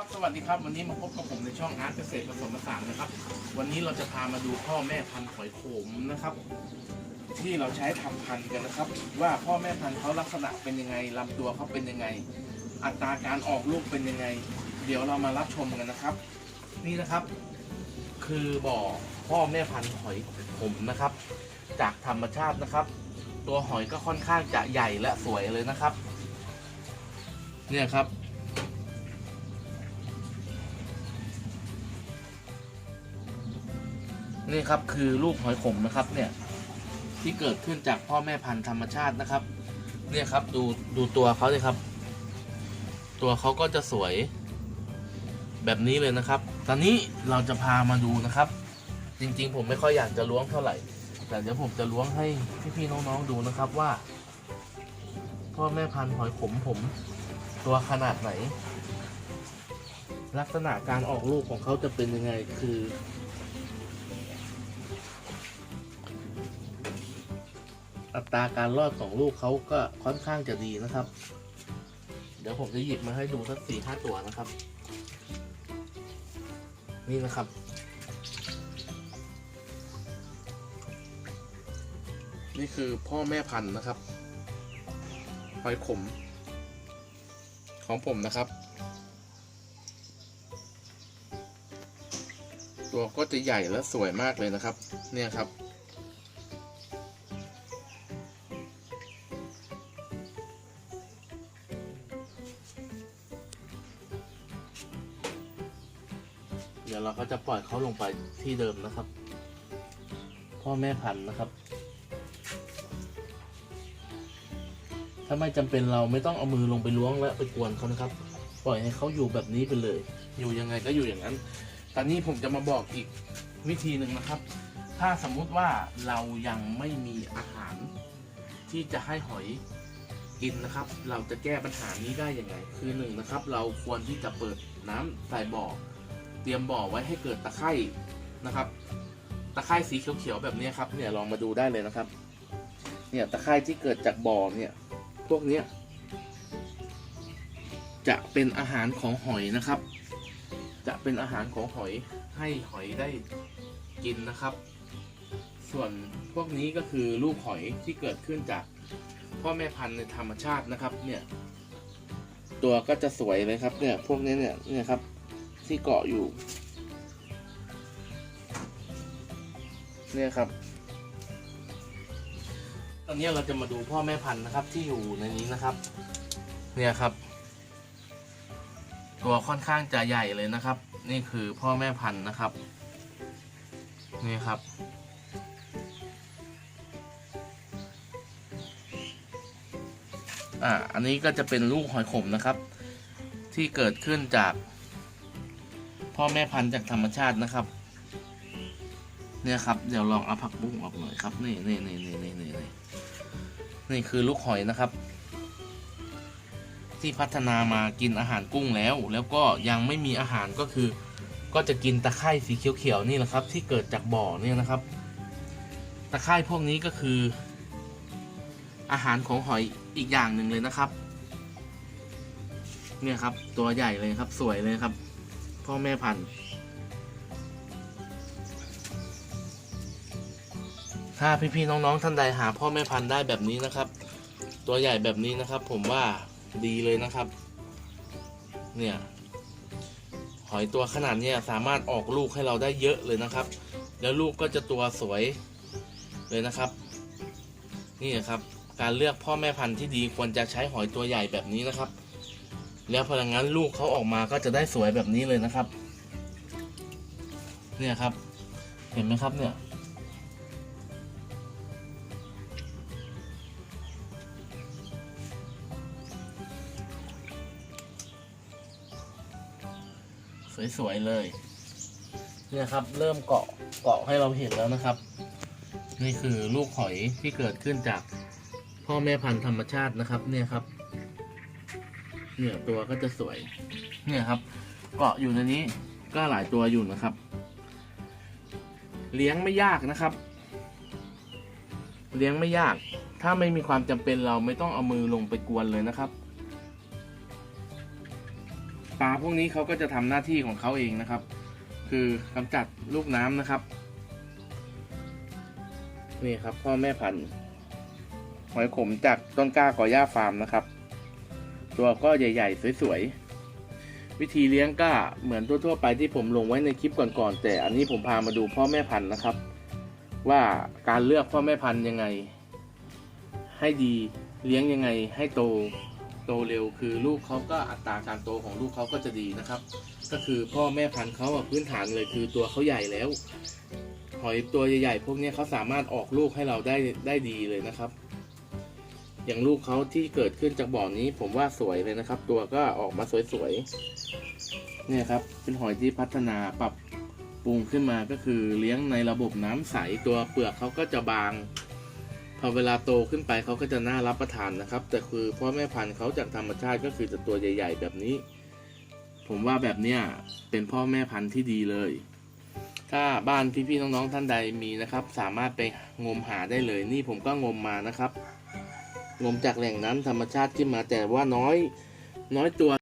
ครับสวัสดีครับวันนี้มาพบกับผมในช่องอาร์ตเกษตรผสมผสานนะครับ วันนี้เราจะพามาดูพ่อแม่พันธุ์หอยโขมนะครับ ที่เราใช้ทำพันธุ์กันนะครับ ว่าพ่อแม่พันธุ์เขาลักษณะเป็นยังไงลำตัวเขาเป็นยังไง อัตราการออกลูกเป็นยังไง เดี๋ยวเรามารับชมกันนะครับ นี่นะครับ คือบ่อพ่อแม่พันธุ์หอยขมนะครับ จากธรรมชาตินะครับ ตัวหอยก็ค่อนข้างจะใหญ่และสวยเลยนะครับ เนี่ยครับ นี่ครับคือลูกหอยขมนะครับเนี่ยที่เกิดขึ้นจากพ่อแม่พันธุ์ธรรมชาตินะครับ เนี่ยครับดูดูตัวเขาเลยครับ ตัวเขาก็จะสวย แบบนี้เลยนะครับ ตอนนี้เราจะพามาดูนะครับ จริงๆ ผมไม่ค่อยอยากจะล้วงเท่าไหร่ แต่เดี๋ยวผมจะล้วงให้พี่ๆน้องๆดูนะครับว่า พ่อแม่พันธุ์หอยขมผม ตัวขนาดไหน ลักษณะการออกลูกของเขาจะเป็นยังไงคือ อัตราการรอดของลูกเขาก็ค่อนข้างจะดีนะครับ เดี๋ยวผมจะหยิบมาให้ดูสักสี่ห้าตัวนะครับ นี่นะครับ นี่คือพ่อแม่พันธุ์นะครับหอยขม ของผมนะครับ ตัวก็จะใหญ่และสวยมากเลยนะครับ เนี่ยครับ เดี๋ยวเราก็จะปล่อยเขาลงไปที่เดิมนะครับ พ่อแม่พันธุ์นะครับ ถ้าไม่จำเป็นเราไม่ต้องเอามือลงไปล้วงและไปกวนเขานะครับ ปล่อยให้เขาอยู่แบบนี้ไปเลย อยู่ยังไงก็อยู่อย่างนั้น ตอนนี้ผมจะมาบอกอีกวิธีหนึ่งนะครับ ถ้าสมมุติว่าเรายังไม่มีอาหารที่จะให้หอยกินนะครับ เราจะแก้ปัญหานี้ได้ยังไง คือหนึ่งนะครับ เราควรที่จะเปิดน้ำใส่บ่อ เตรียมบ่อไว้ให้เกิดตะไคร่นะครับ ตะไคร่สีเขียวๆแบบนี้ครับเนี่ยลองมาดูได้เลยนะครับ เนี่ยตะไคร่ที่เกิดจากบ่อเนี่ยพวกเนี้ยจะเป็นอาหารของหอยนะครับ จะเป็นอาหารของหอยให้หอยได้กินนะครับ ส่วนพวกนี้ก็คือลูกหอยที่เกิดขึ้นจากพ่อแม่พันธุ์ในธรรมชาตินะครับ เนี่ย ตัวก็จะสวยเลยครับ เนี่ย พวกนี้เนี่ยเนี่ยครับ ที่เกาะอยู่ เนี่ยครับ ตอนนี้เราจะมาดูพ่อแม่พันธุ์นะครับ ที่อยู่ในนี้นะครับ เนี่ยครับ ตัวค่อนข้างจะใหญ่เลยนะครับ นี่คือพ่อแม่พันธุ์นะครับ นี่ครับอ่า อันนี้ก็จะเป็นลูกหอยขมนะครับ ที่เกิดขึ้นจาก พ่อแม่พันธุ์จากธรรมชาตินะครับ เนี่ยครับ เดี๋ยวลองเอาผักบุ้งออกหน่อยครับ นี่นี่นี่นี่นี่นี่นี่นี่คือลูกหอยนะครับ ที่พัฒนามากินอาหารกุ้งแล้ว แล้วก็ยังไม่มีอาหารก็คือ ก็จะกินตะไคร่สีเขียวๆนี่แหละครับ ที่เกิดจากบ่อเนี่ยนะครับ ตะไคร่พวกนี้ก็คือ อาหารของหอยอีกอย่างหนึ่งเลยนะครับ เนี่ยครับ ตัวใหญ่เลยครับ สวยเลยครับ พ่อแม่พันธุ์ ถ้าพี่ๆน้องๆท่านใดหาพ่อแม่พันธุ์ได้แบบนี้นะครับ ตัวใหญ่แบบนี้นะครับ ผมว่าดีเลยนะครับ เนี่ย หอยตัวขนาดเนี้ยสามารถออกลูกให้เราได้เยอะเลยนะครับ แล้วลูกก็จะตัวสวยเลยนะครับ นี่นครับ การเลือกพ่อแม่พันธุ์ที่ดีควรจะใช้หอยตัวใหญ่แบบนี้นะครับ แล้วพลังงานลูกเขาออกมาก็จะได้สวยแบบนี้เลยนะครับ เนี่ยครับ เห็นไหมครับเนี่ย สวยๆเลย เนี่ยครับ เริ่มเกาะเกาะให้เราเห็นแล้วนะครับ นี่คือลูกหอยที่เกิดขึ้นจากพ่อแม่พันธุ์ธรรมชาตินะครับ เนี่ยครับ เนี่ยตัวก็จะสวย เนี่ยครับ เกาะอยู่ในนี้ก็หลายตัวอยู่นะครับ เลี้ยงไม่ยากนะครับ เลี้ยงไม่ยาก ถ้าไม่มีความจำเป็นเราไม่ต้องเอามือลงไปกวนเลยนะครับปลาพวกนี้เขาก็จะทำหน้าที่ของเขาเองนะครับ คือกำจัดลูกน้ำนะครับนี่ครับพ่อแม่พันธุ์หอยขมจากต้นกล้าก่อย่าฟาร์มนะครับ ตัวก็ใหญ่ ๆ สวยๆ วิธีเลี้ยงก็เหมือนทั่วๆไปที่ผมลงไว้ในคลิปก่อนๆ แต่อันนี้ผมพามาดูพ่อแม่พันธุ์นะครับ ว่าการเลือกพ่อแม่พันธุ์ยังไง ให้ดีเลี้ยงยังไงให้โตโตเร็วคือลูกเขาก็อัตราการโตของลูกเขาก็จะดีนะครับ ก็คือพ่อแม่พันธุ์เขาพื้นฐานเลยคือตัวเขาใหญ่แล้ว หอยตัวใหญ่ๆพวกนี้เขาสามารถออกลูกให้เราได้ได้ดีเลยนะครับ อย่างลูกเขาที่เกิดขึ้นจากบ่อนี้ ผมว่าสวยเลยนะครับ ตัวก็ออกมาสวยๆเนี่ยครับ เป็นหอยที่พัฒนาปรับปรุงขึ้นมาก็คือเลี้ยงในระบบน้ำใสตัวเปลือกเขาก็จะบาง พอเวลาโตขึ้นไปเขาก็จะน่ารับประทานนะครับ แต่คือพ่อแม่พันธุ์เขาจากธรรมชาติก็คือจะตัวใหญ่ ๆ แบบนี้ ผมว่าแบบเนี้ยเป็นพ่อแม่พันธุ์ที่ดีเลย ถ้าบ้านพี่ๆน้องๆท่านใดมีนะครับ สามารถไปงมหาได้เลย นี่ผมก็งมมานะครับ งมจากแหล่งน้ำธรรมชาติขึ้นมาแต่ว่าน้อย น้อยตัว